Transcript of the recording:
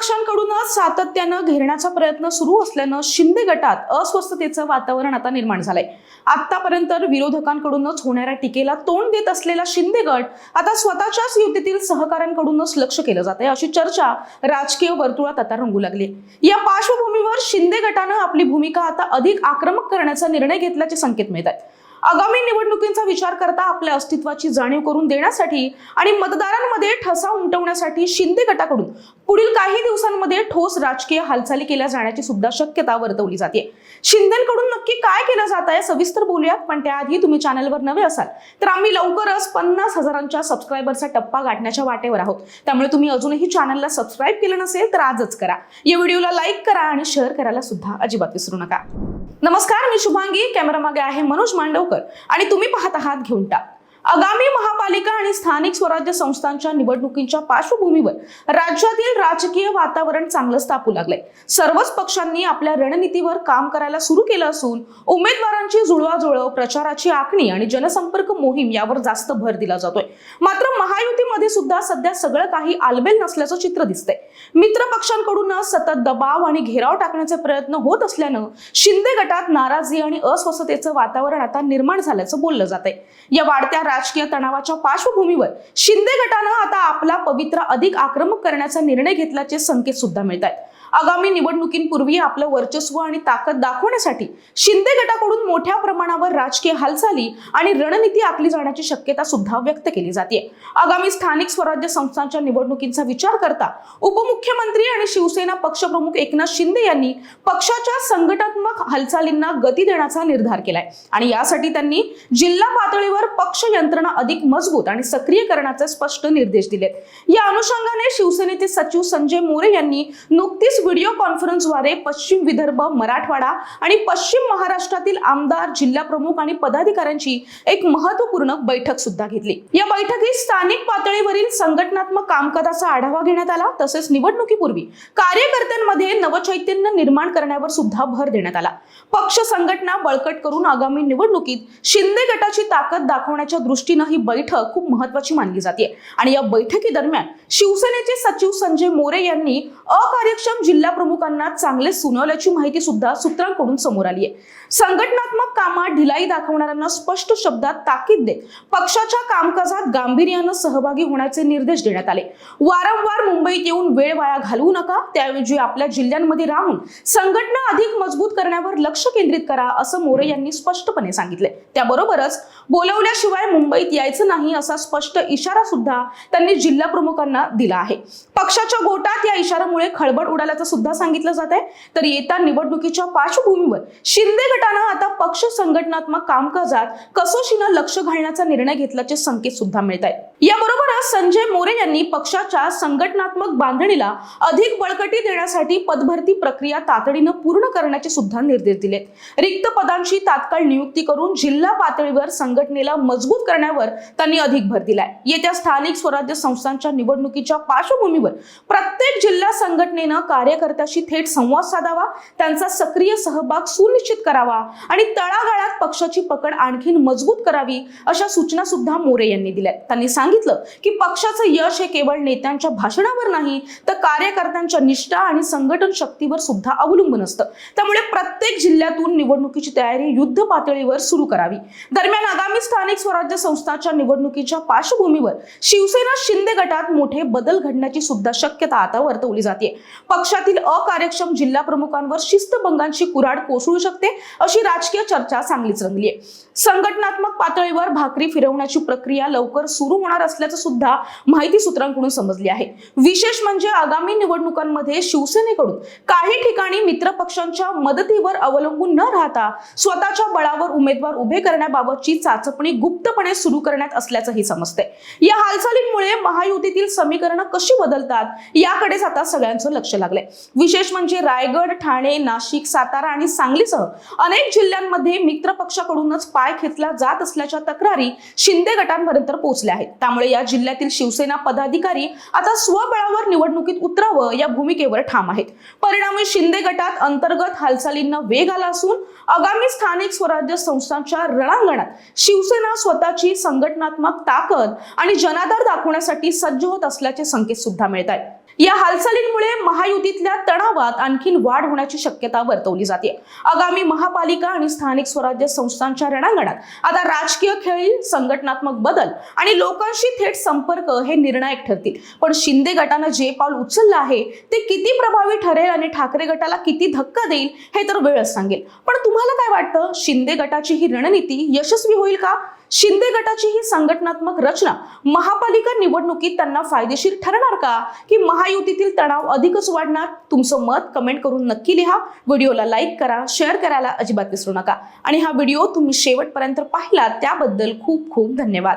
पक्षांकडूनच सातत्यानं घेरण्याचा प्रयत्न सुरू असल्यानं शिंदे गटात अस्वस्थतेचं वातावरण आता निर्माण झालंय. आतापर्यंत विरोधकांकडूनच होणाऱ्या टीकेला तोंड देत असलेला शिंदे गट आता स्वतःच्याच युतीतील सहकाऱ्यांकडूनच लक्ष केलं जात आहे अशी चर्चा राजकीय वर्तुळात आता रंगू लागली या पार्श्वभूमीवर शिंदे गटानं आपली भूमिका आता अधिक आक्रमक करण्याचा निर्णय घेतल्याचे संकेत मिळत आहेत. आगामी निवडणुकींचा विचार करता आपल्या अस्तित्वाची जाणीव करून देण्यासाठी आणि मतदारांमध्ये ठसा उमटवण्यासाठी शिंदे गटाकडून पुढील काही दिवसांमध्ये ठोस राजकीय हालचाली केल्या जाण्याची सुद्धा शक्यता वर्तवली जाते. शिंदेकडून नक्की काय केलं जात आहे सविस्तर बोलूयात पण त्याआधी तुम्ही चॅनलवर नवे असाल तर आम्ही लवकरच पन्नास हजारांच्या सबस्क्रायबरचा टप्पा गाठण्याच्या वाटेवर आहोत. त्यामुळे तुम्ही अजूनही चॅनलला सबस्क्राईब केलं नसेल तर आजच करा. या व्हिडिओला लाईक करा आणि शेअर करायला सुद्धा अजिबात विसरू नका. नमस्कार मी शुभांगी. कॅमेरा मागे आहे मनोज मांडवकर. आणि तुम्ही पाहत आहात घेऊन टाक. आगामी महापालिका आणि स्थानिक स्वराज्य संस्थांच्या निवडणुकींच्या पार्श्वभूमीवर राज्यातील राजकीय वातावरण चांगलंच तापू लागलंय. सर्वच पक्षांनी आपल्या रणनीतीवर काम करायला सुरू केलं असून उमेदवारांची जुळवाजुळव प्रचाराची आखणी आणि जनसंपर्क मोहीम यावर जास्त भर दिला जातोय. मात्र महायुतीमध्ये सुद्धा सध्या सगळं काही आलबेल नसल्याचं चित्र दिसतंय. मित्र पक्षांकडूनच सतत दबाव आणि घेराव टाकण्याचे प्रयत्न होत असल्यानं शिंदे गटात नाराजी आणि अस्वस्थतेचं वातावरण आता निर्माण झाल्याचं बोललं जात आहे या वाढत्या राजकीय तणावाच्या पार्श्वभूमीवर शिंदे गटानं आता आपला पवित्र अधिक आक्रमक करण्याचा निर्णय घेतल्याचे संकेत सुद्धा मिळत आहेत आगामी निवडणुकींपूर्वी आपलं वर्चस्व आणि ताकद दाखवण्यासाठी शिंदे गटाकडून मोठ्या प्रमाणावर राजकीय हालचाली आणि रणनीती आखली जाण्याची शक्यता सुद्धा व्यक्त केली जाते. आगामी स्थानिक स्वराज्य संस्थांच्या निवडणुकींचा विचार करता उपमुख्यमंत्री आणि शिवसेना पक्षप्रमुख एकनाथ शिंदे यांनी पक्षाच्या संघटनात्मक हालचालींना गती देण्याचा निर्धार केलाय. आणि यासाठी त्यांनी जिल्हा पातळीवर पक्ष यंत्रणा अधिक मजबूत आणि सक्रिय करण्याचे स्पष्ट निर्देश दिलेत. या अनुषंगाने शिवसेनेचे सचिव संजय मोरे यांनी नुकतीच व्हिडिओ कॉन्फरन्सद्वारे पश्चिम विदर्भ मराठवाडा आणि पश्चिम महाराष्ट्रातील आमदार जिल्हा प्रमुख आणि पदाधिकाऱ्यांची एक महत्त्वपूर्ण बैठक सुद्धा घेतली. या बैठकीत स्थानिक पातळीवरील संघटनात्मक कामकाजाचा आढावा घेण्यात आला तसेच निवडणुकीपूर्वी कार्यकर्त्यांमध्ये नवचैतन्य निर्माण करण्यावर सुद्धा भर देण्यात आला. पक्ष संघटना बळकट करून आगामी निवडणुकीत शिंदे गटाची ताकद दाखवण्याच्या दृष्टीनं ही बैठक खूप महत्वाची मानली जाते आणि या बैठकीदरम्यान शिवसेनेचे सचिव संजय मोरे यांनी अकार्यक्षम जिल्हा प्रमुखांना चांगले सुनावल्याची माहिती सुद्धा सूत्रांकडून समोर आली आहे संघटनात्मक कामात ढिलाई दाखवणाऱ्यांना स्पष्ट शब्दात ताकीद देत पक्षाच्या कामकाजात गांभीर्यानं सहभागी होण्याचे निर्देश देण्यात आले. वारंवार मुंबईत येऊन वेळ वाया घालवू नका त्याऐवजी आपल्या जिल्ह्यांमध्ये राहून संघटना अधिक मजबूत करण्यावर लक्ष केंद्रित करा असं मोरे यांनी स्पष्टपणे सांगितले त्याबरोबरच बोलवल्याशिवाय मुंबईत यायचं नाही असा स्पष्ट इशारा सुद्धा त्यांनी जिल्हा प्रमुखांना दिला आहे. पक्षाच्या गोटात या इशारामुळे खळबळ उडाल्याचं सुद्धा सांगितलं जात आहे. तर येत्या निवडणुकीच्या पार्श्वभूमीवर शिंदे गटानं आता पक्ष संघटनात्मक कामकाजात कसोशीनं लक्ष घालण्याचा निर्णय घेतल्याचे संकेत सुद्धा मिळत आहेत. याबरोबरच संजय मोरे यांनी पक्षाच्या संघटनात्मक बांधणीला अधिक बळकटी देण्यासाठी पदभरती प्रक्रिया तातडीनं पूर्ण करण्याचे सुद्धा निर्देश दिलेत रिक्त पदांची तात्काळ नियुक्ती करून जिल्हा पातळीवर संघटनेला मजबूत करण्यावर त्यांनी अधिक भर दिलाय. येत्या स्थानिक स्वराज्य संस्थांच्या निवडणुकीच्या पार्श्वभूमीवर प्रत्येक जिल्हा संघटनेनं कार्य कार्यकर्त्याशी थेट संवाद साधावा त्यांचा सक्रिय सहभाग सुनिश्चित करावा आणि तळागाळात पक्षाची पकड आणखीन मजबूत करावी अशा सूचना सुद्धा मोरे यांनी दिल्या त्यांनी सांगितलं की पक्षाचं यश हे केवळ नेत्यांच्या भाषणावर नाही तर कार्यकर्त्यांच्या निष्ठा आणि संघटन शक्तीवर सुद्धा अवलंबून असतं. त्यामुळे प्रत्येक जिल्ह्यातून निवडणुकीची तयारी युद्ध पातळीवर सुरू करावी. दरम्यान आगामी स्थानिक स्वराज्य संस्थाच्या निवडणुकीच्या पार्श्वभूमीवर शिवसेना शिंदे गटात मोठे बदल घडण्याची सुद्धा शक्यता आता वर्तवली जाते पक्ष पक्षातील अकार्यक्षम जिल्हा प्रमुखांवर शिस्तभंगांची कुऱ्हाड कोसळू शकते अशी राजकीय चर्चा चांगलीच रंगली आहे. संघटनात्मक पातळीवर भाकरी फिरवण्याची प्रक्रिया लवकर सुरू होणार असल्याचं सुद्धा माहिती सूत्रांकडून समजली आहे. विशेष म्हणजे आगामी निवडणुकांमध्ये शिवसेनेकडून काही ठिकाणी मित्र पक्षांच्या मदतीवर अवलंबून न राहता स्वतःच्या बळावर उमेदवार उभे करण्याबाबतची चाचपणी गुप्तपणे सुरू करण्यात असल्याचंही समजते या हालचालींमुळे महायुतीतील समीकरणं कशी बदलतात याकडेच आता सगळ्यांचं लक्ष लागलंय विशेष म्हणजे रायगड ठाणे नाशिक सातारा आणि सांगलीसह अनेक जिल्ह्यांमध्ये मित्र पक्षाकडूनच पाय खेचला जात असल्याच्या तक्रारी शिंदे गटांपर्यंत पोहोचल्या आहेत. त्यामुळे या जिल्ह्यातील शिवसेना पदाधिकारी आता स्वबळावर निवडणुकीत उतरावं या भूमिकेवर ठाम आहेत. परिणामी शिंदे गटात अंतर्गत हालचालींना वेग आला असून आगामी स्थानिक स्वराज्य संस्थांच्या रणांगणात शिवसेना स्वतःची संघटनात्मक ताकद आणि जनाधार दाखवण्यासाठी सज्ज होत असल्याचे संकेत सुद्धा मिळत आहेत. या हालचालींमुळे महायुतीतल्या तणावात आणखीन वाढ होण्याची शक्यता वर्तवली जाते. आगामी महापालिका आणि स्थानिक स्वराज्य संस्थांच्या रणांगणात आता राजकीय खेळी संघटनात्मक बदल आणि लोकांशी थेट संपर्क हे निर्णायक ठरतील. पण शिंदे गटानं जे पाऊल उचललं आहे ते किती प्रभावी ठरेल आणि ठाकरे गटाला किती धक्का देईल हे तर वेळच सांगेल. पण तुम्हाला काय वाटतं? शिंदे गटाची ही रणनीती यशस्वी होईल का? शिंदे गटाची ही संघटनात्मक रचना महापालिका निवडणुकीत त्यांना फायदेशीर ठरणार का? की महायुतीतील तणाव अधिकच वाढणार? तुमचं मत कमेंट करून नक्की लिहा. व्हिडिओला लाईक करा शेअर करायला अजिबात विसरू नका. आणि हा व्हिडिओ तुम्ही शेवटपर्यंत पाहिला त्याबद्दल खूप खूप धन्यवाद.